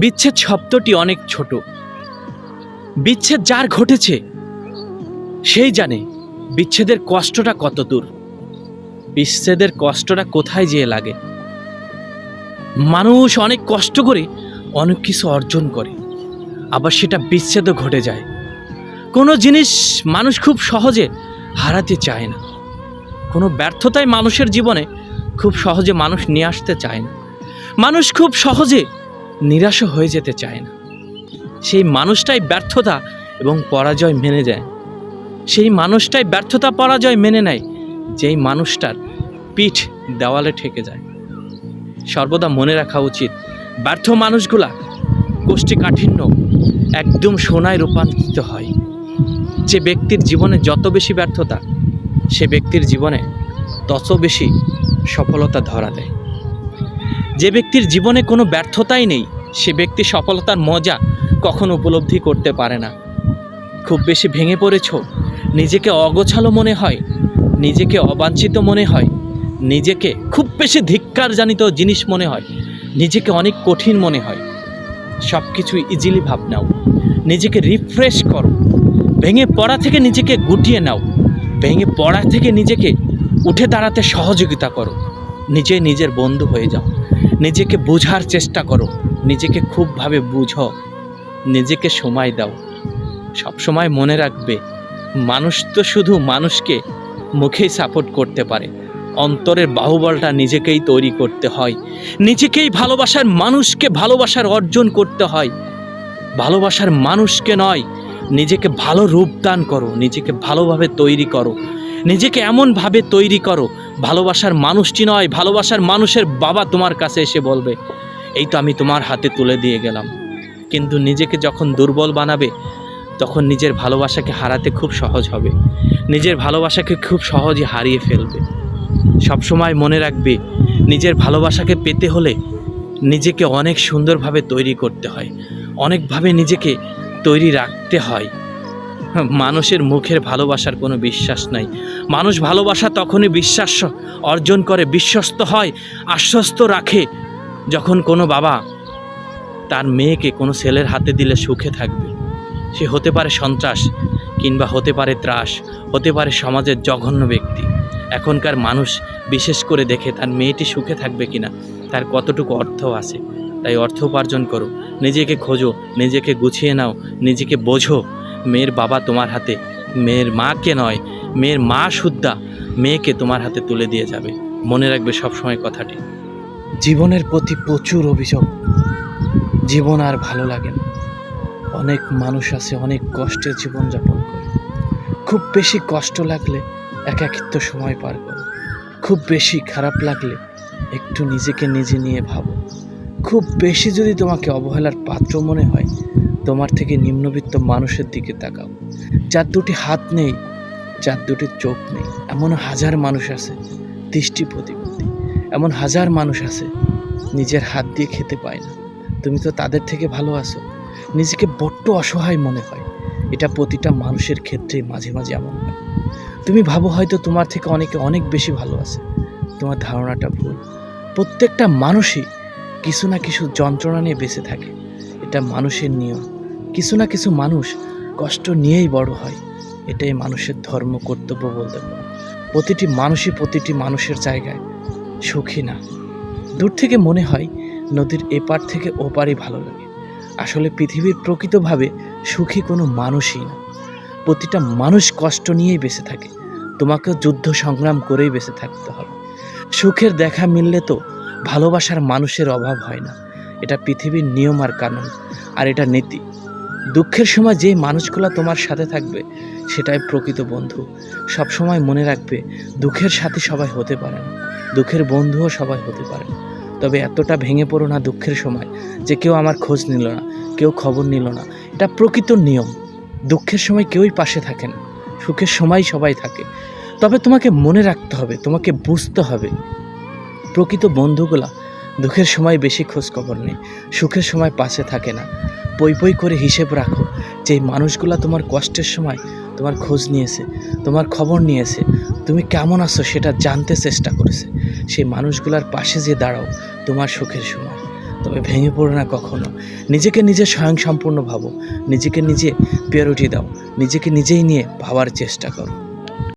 বিচ্ছেদ শব্দটি অনেক ছোট। বিচ্ছেদ যার ঘটেছে, সেই জানে বিচ্ছেদের কষ্টটা কত দূর। বিচ্ছেদের কষ্টটা কোথায় যেয়ে লাগে? মানুষ অনেক কষ্ট করে অনেক কিছু অর্জন করে, আবার সেটা বিচ্ছেদও ঘটে যায়। কোনো জিনিস মানুষ খুব সহজে হারাতে চায় না। কোনো ব্যর্থতাই মানুষের জীবনে খুব সহজে মানুষ নিয়ে আসতে চায় না। মানুষ খুব সহজে নিরাশ হয়ে যেতে চায় না। সেই মানুষটাই ব্যর্থতা এবং পরাজয় মেনে যায় সেই মানুষটাই ব্যর্থতা, পরাজয় মেনে নেয়, যেই মানুষটার পিঠ দেওয়ালে ঠেকে যায়। সর্বদা মনে রাখা উচিত, ব্যর্থ মানুষগুলা কোষ্ঠীকাঠিন্য একদম সোনায় রূপান্তরিত হয়। যে ব্যক্তির জীবনে যত বেশি ব্যর্থতা, সে ব্যক্তির জীবনে তত বেশি সফলতা ধরা দেয়। যে ব্যক্তির জীবনে কোনো ব্যর্থতাই নেই, সে ব্যক্তি সফলতার মজা কখনো উপলব্ধি করতে পারে না। খুব বেশি ভেঙে পড়েছ, নিজেকে অগোছালো মনে হয়, নিজেকে অবাঞ্ছিত মনে হয়, নিজেকে খুব বেশি ধিক্কারজনিত জিনিস মনে হয়, নিজেকে অনেক কঠিন মনে হয়। সব কিছু ইজিলি ভাব নাও, নিজেকে রিফ্রেশ করো, ভেঙে পড়া থেকে নিজেকে গুটিয়ে নাও, ভেঙে পড়া থেকে নিজেকে উঠে দাঁড়াতে সহযোগিতা করো। নিজে নিজের বন্ধু হয়ে যাও। নিজেকে বোঝার চেষ্টা করো। নিজেকে খুবভাবে বুঝো। নিজেকে সময় দাও। সব সময় মনে রাখবে, মানুষ তো শুধু মানুষকে মুখেই সাপোর্ট করতে পারে। অন্তরের বাহুবলটা নিজেকেই তৈরি করতে হয়। নিজেকেই ভালোবাসার মানুষকে ভালোবাসার অর্জন করতে হয়। ভালোবাসার মানুষকে নয়, নিজেকে ভালো রূপদান করো। নিজেকে ভালোভাবে তৈরি করো। নিজেকে এমনভাবে তৈরি করো, ভালোবাসার মানুষটি নয়, ভালোবাসার মানুষের বাবা তোমার কাছে এসে বলবে, এই তো আমি তোমার হাতে তুলে দিয়ে গেলাম। কিন্তু নিজেকে যখন দুর্বল বানাবে, তখন নিজের ভালোবাসাকে হারাতে খুব সহজ হবে। নিজের ভালোবাসাকে খুব সহজে হারিয়ে ফেলবে। সবসময় মনে রাখবে, নিজের ভালোবাসাকে পেতে হলে নিজেকে অনেক সুন্দরভাবে তৈরি করতে হয়। অনেকভাবে নিজেকে তৈরি রাখতে হয়। মানুষের মুখের ভালোবাসার কোনো বিশ্বাস নাই। মানুষ ভালোবাসা তখনই বিশ্বাস অর্জন করে, বিশ্বস্ত হয়, আশ্বস্ত রাখে যখন কোনো বাবা তার মেয়েকে কোনো ছেলের হাতে দিলে সুখে থাকবে। সে হতে পারে সন্ত্রাস কিংবা হতে পারে ত্রাস, হতে পারে সমাজের জঘন্য ব্যক্তি। এখনকার মানুষ বিশেষ করে দেখে তার মেয়েটি সুখে থাকবে কিনা, তার কতটুকু অর্থ আছে? তাই অর্থ উপার্জন করো, নিজেকে খোঁজো, নিজেকে গুছিয়ে নাও, নিজেকে বোঝো। মেয়ের বাবা তোমার হাতে, মেয়ের মাকে নয়, মেয়ের মা শুদ্ধা মেয়েকে তোমার হাতে তুলে দিয়ে যাবে। মনে রাখবে সবসময় কথাটি। জীবনের প্রতি প্রচুর অভিযোগ জীবন আর ভালো লাগে না। অনেক মানুষ আছে, অনেক কষ্টে জীবনযাপন করে। খুব বেশি কষ্ট লাগলে একাকিত্ব সময় পার করো। খুব বেশি খারাপ লাগলে একটু নিজেকে নিজে নিয়ে ভাবো। খুব বেশি যদি তোমাকে অবহেলার পাত্র মনে হয় তোমার থেকে নিম্নবিত্ত মানুষের দিকে তাকাও। যার দুটি হাত নেই, যার দুটি চোখ নেই, এমন হাজার মানুষ আছে, দৃষ্টি প্রতিবন্ধী এমন হাজার মানুষ আছে, নিজের হাত দিয়ে খেতে পায় না। তুমি তো তাদের থেকে ভালো আছো। নিজেকে বড্ড অসহায় মনে হয়। এটা প্রতিটা মানুষের ক্ষেত্রে মাঝে মাঝে এমন হয়। তুমি ভাবো হয়তো তোমার থেকে অনেকে অনেক বেশি ভালো আছে। তোমার ধারণাটা ভুল। প্রত্যেকটা মানুষই কিছু না কিছু যন্ত্রণা নিয়ে বেঁচে থাকে। এটা মানুষের নিয়ম। কিছু না কিছু মানুষ কষ্ট নিয়েই বড় হয়। এটাই মানুষের ধর্ম, কর্তব্য বলতে প্রতিটি মানুষই প্রতিটি মানুষের জায়গায় সুখী না। দূর থেকে মনে হয় নদীর এপার থেকে ওপারই ভালো লাগে। আসলে পৃথিবীর প্রকৃতভাবে সুখী কোনো মানুষই না। প্রতিটা মানুষ কষ্ট নিয়েই বেঁচে থাকে। তোমাকে যুদ্ধ সংগ্রাম করেই বেঁচে থাকতে হবে। সুখের দেখা মিললে তো ভালোবাসার মানুষের অভাব হয় না। এটা পৃথিবীর নিয়ম আর কানুন। আর এটা নীতি। দুঃখের সময় যে মানুষগুলো তোমার সাথে থাকবে, সেটাই প্রকৃত বন্ধু। সব সময় মনে রাখবে, দুঃখের সাথে সবাই হতে পারে না। দুঃখের বন্ধুও সবাই হতে পারে তবে এতটা ভেঙে পড়ো না দুঃখের সময় যে কেউ আমার খোঁজ নিল না, কেউ খবর নিল না। এটা প্রকৃত নিয়ম। দুঃখের সময় কেউই পাশে থাকে না। সুখের সময় সবাই থাকে। তবে তোমাকে মনে রাখতে হবে, তোমাকে বুঝতে হবে। প্রকৃত বন্ধুগুলা দুঃখের সময় বেশি খোঁজ খবর নেই, সুখের সময় পাশে থাকে না। পই পই করে হিসেব রাখো যে মানুষগুলা তোমার কষ্টের সময় তোমার খোঁজ নিয়েছে, তোমার খবর নিয়েছে, তুমি কেমন আছো সেটা জানতে চেষ্টা করেছে। সেই মানুষগুলার পাশে যে দাঁড়াও, তোমার সুখের সময়। তবে ভেঙে পড়ো না কখনো। নিজেকে নিজে স্বয়ংসম্পূর্ণ ভাবো, নিজেকে নিজে প্রিয়রিটি দাও, নিজেকে নিজেই নিয়ে ভাবার চেষ্টা করো।